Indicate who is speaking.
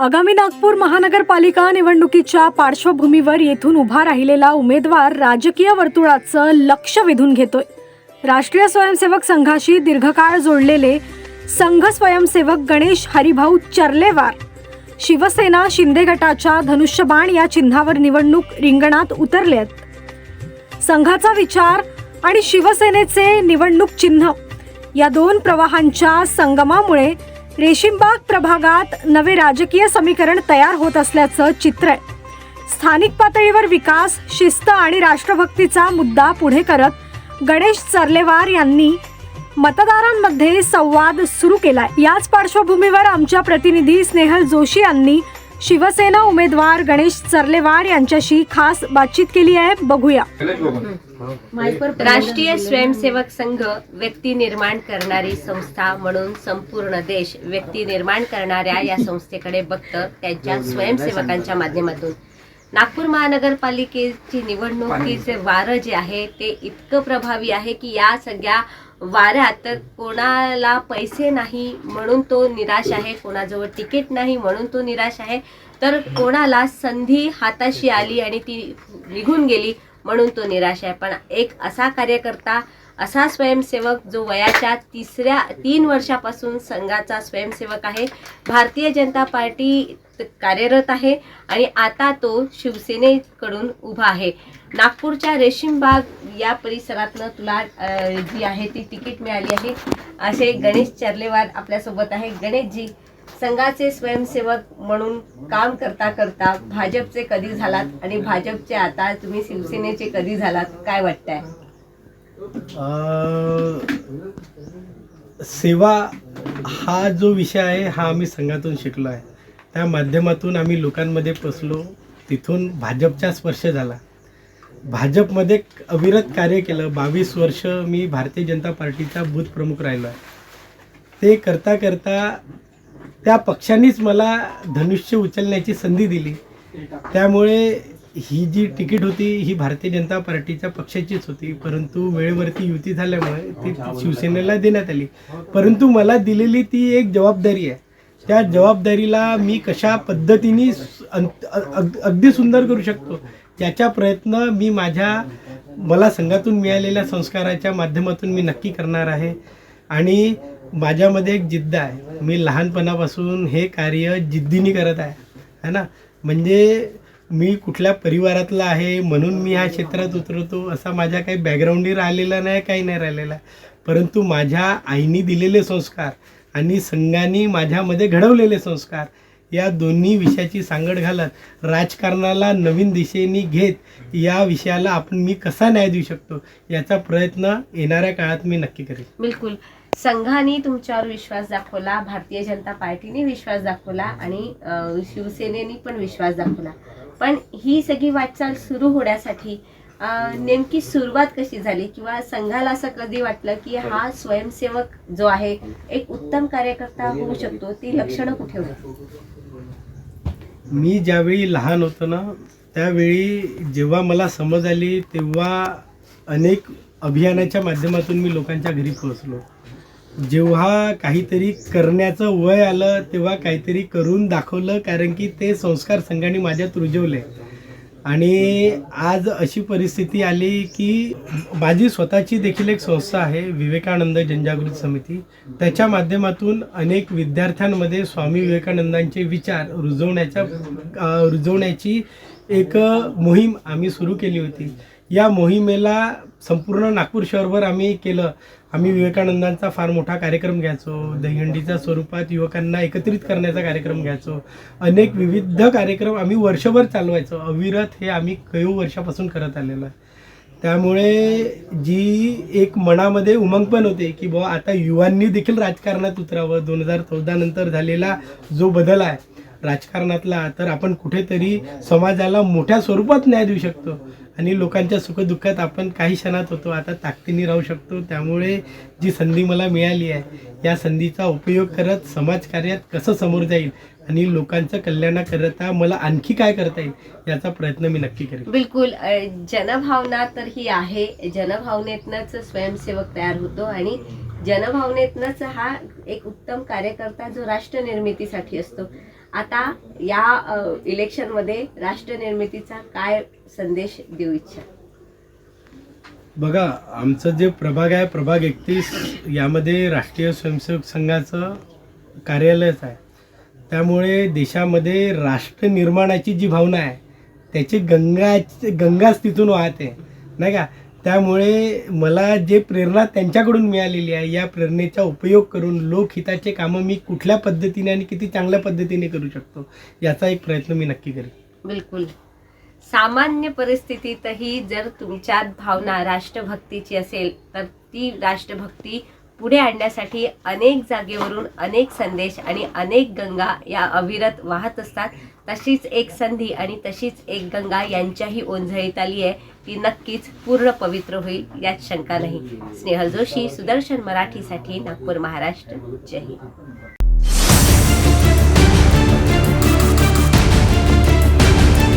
Speaker 1: आगामी नागपूर महानगरपालिका निवडणुकीच्या पार्श्वभूमीवर येथून उभा राहिलेला उमेदवार राजकीय वर्तुळाचं लक्ष वेधून घेतोय. राष्ट्रीय स्वयंसेवक संघाशी दीर्घकाळ जोडलेले संघ स्वयंसेवक गणेश हरिभाऊ चर्लेवार शिवसेना शिंदे गटाच्या धनुष्यबाण या चिन्हावर निवडणूक रिंगणात उतरले आहेत. संघाचा विचार आणि शिवसेनेचे निवडणूक चिन्ह या दोन प्रवाहांच्या संगमामुळे रेशीमबाग प्रभागात नवे राजकीय समीकरण तयार होत असल्याचं चित्र आहे. स्थानिक पातळीवर विकास शिस्त आणि राष्ट्रभक्तीचा मुद्दा पुढे करत गणेश चर्लेवार यांनी मतदारांमध्ये संवाद सुरू केला याच पार्श्वभूमीवर आमच्या प्रतिनिधी स्नेहल जोशी यांनी शिवसेना उमेदवार गणेश चर्लेवार यांच्याशी खास बातचीत केली आहे. बघूया.
Speaker 2: राष्ट्रीय स्वयंसेवक संघ व्यक्ती निर्माण करणारी संस्था म्हणून संपूर्ण देश व्यक्ती निर्माण करणाऱ्या या संस्थेकडे बघतं त्यांच्या स्वयंसेवकांच्या माध्यमातून. नागपूर महानगरपालिकेची निवडणुकीचे वारं जे आहे ते इतकं प्रभावी आहे की या सगळ्या वाऱ्यात कोणाला पैसे नाही म्हणून तो निराश आहे कोणाजवळ तिकीट नाही म्हणून तो निराश आहे तर कोणाला संधी हाताशी आली आणि ती निघून गेली म्हणून तो निराश आहे. पण एक असा कार्यकर्ता असा स्वयंसेवक जो वयाच्या तिसऱ्या तीन वर्षापासून संघाचा स्वयंसेवक आहे. भारतीय जनता पार्टी कार्यरत आहे आणि आता तो शिवसेनेकडून उभा आहे. नागपूरच्या रेशीमबाग या परिसरातनं तुला जी आहे ती तिकीट मिळाली आहे. असे गणेश चर्लेवार आपल्यासोबत आहे. गणेशजी संघाचे स्वयंसेवक म्हणून काम करता करता भाजपचे कधी झालात आणि भाजपचे आता तुम्ही शिवसेनेचे कधी झालात? काय वाटतंय?
Speaker 3: सेवा हा जो विषय आहे हा आम्ही संघातून शिकलो आहे. त्या माध्यमातून आम्ही लोकांमध्ये पसलो तिथून भाजपचा स्पर्श झाला. भाजपमध्ये अविरत कार्य केलं. बावीस वर्ष मी भारतीय जनता पार्टीचा बूथ प्रमुख राहिलो आहे. ते करता करता त्या पक्षांनीच मला धनुष्य उचलण्याची संधी दिली. त्यामुळे ही जी तिकीट होती ही भारतीय जनता पार्टीच्या पक्षाचीच होती परंतु वेळेवरती युती झाल्यामुळे ती शिवसेनेला देण्यात आली. परंतु मला दिलेली ती एक जबाबदारी आहे. त्या जबाबदारीला मी कशा पद्धतीने अग- अगदी सुंदर करू शकतो त्याचा प्रयत्न मी माझ्या मला संघातून मिळालेल्या संस्काराच्या माध्यमातून मी नक्की करणार आहे. आणि माझ्यामध्ये एक जिद्द आहे. मी लहानपणापासून हे कार्य जिद्दीने करत आहे. है ना? म्हणजे मी कुठल्या परिवारातला आहे म्हणून मी ह्या क्षेत्रात उतरतो असा माझ्या काही बॅकग्राऊंडही राहिलेला नाही काही नाही राहिलेला. परंतु माझ्या आईनी दिलेले संस्कार आणि संघाने माझ्यामध्ये घडवलेले संस्कार या दोन्ही विषयाची सांगड घालत राजकारणाला नवीन दिशेने घेत या विषयाला आपण मी कसा न्याय देऊ शकतो याचा प्रयत्न येणाऱ्या काळात मी नक्की करेन.
Speaker 2: बिलकुल. संघाने तुमच्यावर विश्वास दाखवला भारतीय जनता पार्टीने विश्वास दाखवला आणि शिवसेनेने पण विश्वास दाखवला. पण ही सगळी वाटचाल सुरू होण्यासाठी नेमकी सुरुवात कशी झाली? किंवा संघाला असं कधी वाटलं की हा स्वयंसेवक जो आहे एक उत्तम कार्यकर्ता होऊ शकतो ती लक्षणं कुठे होती?
Speaker 3: मी ज्यावेळी लहान होतो ना त्यावेळी जेव्हा मला समज आली तेव्हा अनेक अभियानाच्या माध्यमातून मी लोकांच्या घरी पोहोचलो. जेव्हा काहीतरी करण्याचं वय आलं तेव्हा काहीतरी करून दाखवलं कारण की ते संस्कार संघाने माझ्यात रुजवले. आणि आज अशी परिस्थिती आली की माझी स्वतःची देखील एक संस्था आहे विवेकानंद जनजागृती समिती. त्याच्या माध्यमातून अनेक विद्यार्थ्यांमध्ये स्वामी विवेकानंदांचे विचार रुजवण्याच्या रुजवण्याची एक मोहीम आम्ही सुरू केली होती. या मोहिमेला संपूर्ण नागपूर शहरभर आम्ही केलं. आम्ही विवेकानंदांचा फार मोठा कार्यक्रम घ्यायचो. दहीहंडीच्या स्वरूपात युवकांना एकत्रित करण्याचा कार्यक्रम घ्यायचो. अनेक विविध कार्यक्रम आम्ही वर्षभर चालवायचो. अविरत हे आम्ही कैव वर्षापासून करत आलेलो आहे. त्यामुळे जी एक मनामध्ये उमंग पण होते की बुवा आता युवांनी देखील राजकारणात उतरावं. दोन हजार चौदानंतर झालेला जो बदल आहे राजकारणातला तर आपण कुठेतरी समाजाला मोठ्या स्वरूपात न्याय देऊ शकतो. आणि लोकांच्या सुखदुःखात आपण काही क्षणात होतो. आता ताकदीने राहू शकतो. त्यामुळे जी संधी मला मिळाली आहे या संधीचा उपयोग करत समाजकार्यात कसं समोर जाईल आणि लोकांचं कल्याणाकरता मला आणखी काय करता येईल याचा प्रयत्न मी नक्की करेन.
Speaker 2: बिलकुल. जनभावना तर ही आहे. जनभावनेतनंच स्वयंसेवक तयार होतो आणि जनभावनेतनंच हा एक उत्तम कार्यकर्ता जो राष्ट्र निर्मितीसाठी असतो. आता या इलेक्शनमध्ये राष्ट्र निर्मितीचा काय संदेश देऊ इच्छा?
Speaker 3: बघा आमचं जे प्रभाग आहे प्रभाग एकतीस यामध्ये राष्ट्रीय स्वयंसेवक संघाचं कार्यालयच आहे. त्यामुळे देशामध्ये राष्ट्र निर्माणाची जी भावना आहे त्याची गंगा गंगाच तिथून वाहते. नाही का? त्यामुळे मला जे प्रेरणा त्यांच्याकडून मिळालेली आहे या प्रेरणेचा उपयोग करून लोकहिताचे कामं मी कुठल्या पद्धतीने आणि किती चांगल्या पद्धतीने करू शकतो याचा एक प्रयत्न मी नक्की करेन.
Speaker 2: बिलकुल. सामान्य परिस्थितीतही जर तुमच्यात भावना राष्ट्रभक्तीची असेल तर ती राष्ट्रभक्ती पुढे आणण्यासाठी अनेक जागेवरून अनेक संदेश आणि अनेक गंगा या अविरत वाहत असतात. तशीच एक संधी आणि तशीच एक गंगा यांच्याही ओंझळीत आली आहे. ती नक्कीच पूर्ण पवित्र होईल यात शंका नाही. स्नेहल जोशी सुदर्शन मराठीसाठी नागपूर महाराष्ट्र. जय हिंद.